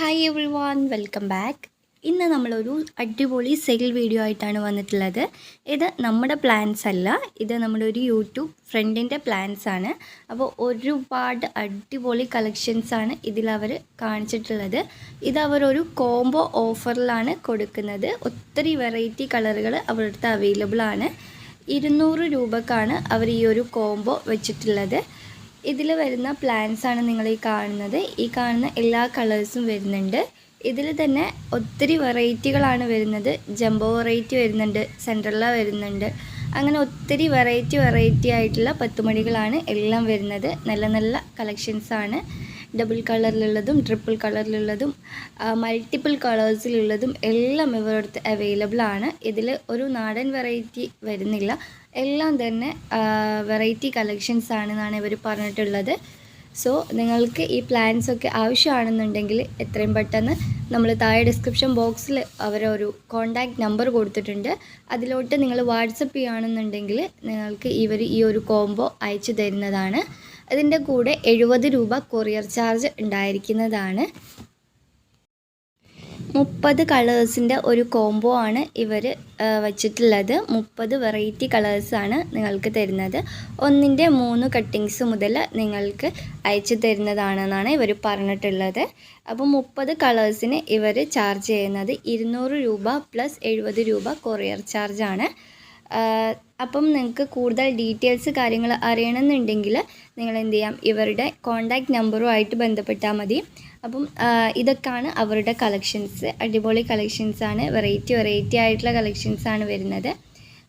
Hi everyone welcome back ഇന്ന് നമ്മളൊരു അടിപൊളി സെയിൽ വീഡിയോ ആയിട്ടാണ് വന്നിട്ടുള്ളത്. ഇത് നമ്മുടെ പ്ലാൻസ് അല്ല ഇത് നമ്മുടെ ഒരു യൂട്യൂബ് ഫ്രണ്ടിന്റെ പ്ലാൻസ് ആണ്. അപ്പോൾ ഒരുപാട് അടിപൊളി കളക്ഷൻസ് ആണ് ഇതിൽ അവർ കാണിച്ചിട്ടുള്ളത്. ഇത് അവരൊരു കോംബോ ഓഫറിലാണ് കൊടുക്കുന്നത്. ഒത്തിരി വെറൈറ്റി കളറുകൾ അവരുടെ അവൈലബിൾ ആണ്. ഇരുന്നൂറ് രൂപക്കാണ് അവർ ഈ ഒരു കോംബോ വെച്ചിട്ടുള്ളത്. ഇതിൽ വരുന്ന പ്ലാന്റ്സ് ആണ് നിങ്ങൾ ഈ കാണുന്നത്. ഈ കാണുന്ന എല്ലാ കളേഴ്സും വരുന്നുണ്ട്. ഇതിൽ തന്നെ ഒത്തിരി വെറൈറ്റികളാണ് വരുന്നത്. ജംബോ വെറൈറ്റി വരുന്നുണ്ട് സെൻട്രല്ല വരുന്നുണ്ട്. അങ്ങനെ ഒത്തിരി വെറൈറ്റി വെറൈറ്റി ആയിട്ടുള്ള പത്തുമണികളാണ് എല്ലാം വരുന്നത്. നല്ല നല്ല കളക്ഷൻസാണ് ഡബിൾ കളറിലുള്ളതും ട്രിപ്പിൾ കളറിലുള്ളതും മൾട്ടിപ്പിൾ കളേഴ്സിലുള്ളതും എല്ലാം ഇവരടുത്ത് അവൈലബിൾ ആണ്. ഇതിൽ ഒരു നാടൻ വെറൈറ്റി വരുന്നില്ല. എല്ലാം തന്നെ വെറൈറ്റി കളക്ഷൻസ് ആണെന്നാണ് ഇവർ പറഞ്ഞിട്ടുള്ളത്. സോ നിങ്ങൾക്ക് ഈ പ്ലാൻസ് ഒക്കെ ആവശ്യമാണെന്നുണ്ടെങ്കിൽ എത്രയും പെട്ടെന്ന് നമ്മൾ താഴെ ഡിസ്ക്രിപ്ഷൻ ബോക്സിൽ അവരൊരു കോണ്ടാക്ട് നമ്പർ കൊടുത്തിട്ടുണ്ട്. അതിലോട്ട് നിങ്ങൾ വാട്സപ്പ് ചെയ്യുകയാണെന്നുണ്ടെങ്കിൽ നിങ്ങൾക്ക് ഇവർ ഈ ഒരു കോംബോ അയച്ചു തരുന്നതാണ്. അതിന്റെ കൂടെ എഴുപത് രൂപ കൊറിയർ ചാർജ് ഉണ്ടായിരിക്കുന്നതാണ്. മുപ്പത് കളേഴ്സിന്റെ ഒരു കോംബോ ആണ് ഇവർ വച്ചിട്ടുള്ളത്. മുപ്പത് വെറൈറ്റി കളേഴ്സാണ് നിങ്ങൾക്ക് തരുന്നത്. ഒന്നിന്റെ മൂന്ന് കട്ടിങ്സ് മുതൽ നിങ്ങൾക്ക് അയച്ചു തരുന്നതാണെന്നാണ് ഇവർ പറഞ്ഞിട്ടുള്ളത്. അപ്പോൾ മുപ്പത് കളേഴ്സിന് ഇവർ ചാർജ് ചെയ്യുന്നത് ഇരുന്നൂറ് രൂപ പ്ലസ് എഴുപത് രൂപ കൊറിയർ ചാർജാണ് അപ്പം നിങ്ങൾക്ക് കൂടുതൽ ഡീറ്റെയിൽസ് കാര്യങ്ങൾ അറിയണമെന്നുണ്ടെങ്കിൽ നിങ്ങൾ എന്ത് ചെയ്യാം? ഇവരുടെ കോണ്ടാക്ട് നമ്പറുമായിട്ട് ബന്ധപ്പെട്ടാൽ മതി. അപ്പം ഇതൊക്കെയാണ് അവരുടെ കളക്ഷൻസ് അടിപൊളി കളക്ഷൻസാണ് വെറൈറ്റി വെറൈറ്റി ആയിട്ടുള്ള കളക്ഷൻസാണ് വരുന്നത്.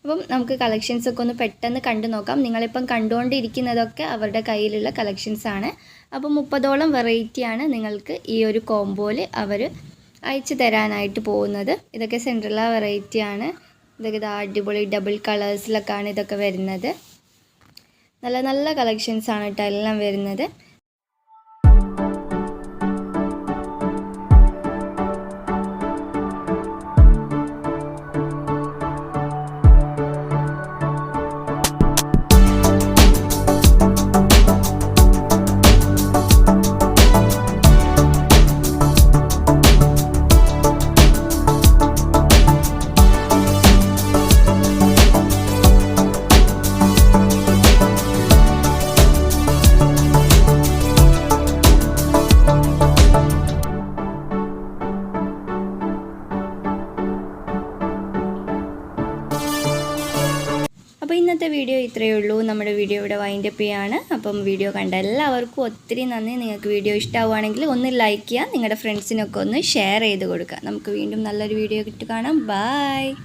അപ്പം നമുക്ക് കളക്ഷൻസ് ഒക്കെ ഒന്ന് പെട്ടെന്ന് കണ്ടു നോക്കാം. നിങ്ങളിപ്പം കണ്ടുകൊണ്ടിരിക്കുന്നതൊക്കെ അവരുടെ കയ്യിലുള്ള കളക്ഷൻസ് ആണ്. അപ്പം മുപ്പതോളം വെറൈറ്റിയാണ് നിങ്ങൾക്ക് ഈ ഒരു കോംബോയിൽ അവർ അയച്ചു തരാനായിട്ട് പോകുന്നത്. ഇതൊക്കെ സെൻട്രല വെറൈറ്റിയാണ് ഇതൊക്കെ ഇതാ അടിപൊളി ഡബിൾ കളേഴ്സിലൊക്കെയാണ് ഇതൊക്കെ വരുന്നത്. നല്ല നല്ല കളക്ഷൻസാണ് കേട്ടോ എല്ലാം വരുന്നത്. ഇന്നത്തെ വീഡിയോ ഇത്രയേ ഉള്ളൂ. നമ്മുടെ വീഡിയോ ഇവിടെ വൈൻഡ് അപ്പ് ചെയ്യാണ്. അപ്പം വീഡിയോ കണ്ട എല്ലാവർക്കും ഒത്തിരി നന്ദി. നിങ്ങൾക്ക് വീഡിയോ ഇഷ്ടമാവുകയാണെങ്കിൽ ഒന്ന് ലൈക്ക് ചെയ്യുക. നിങ്ങളുടെ ഫ്രണ്ട്സിനൊക്കെ ഒന്ന് ഷെയർ ചെയ്ത് കൊടുക്കുക. നമുക്ക് വീണ്ടും നല്ലൊരു വീഡിയോ കിട്ടി കാണാം. ബായ്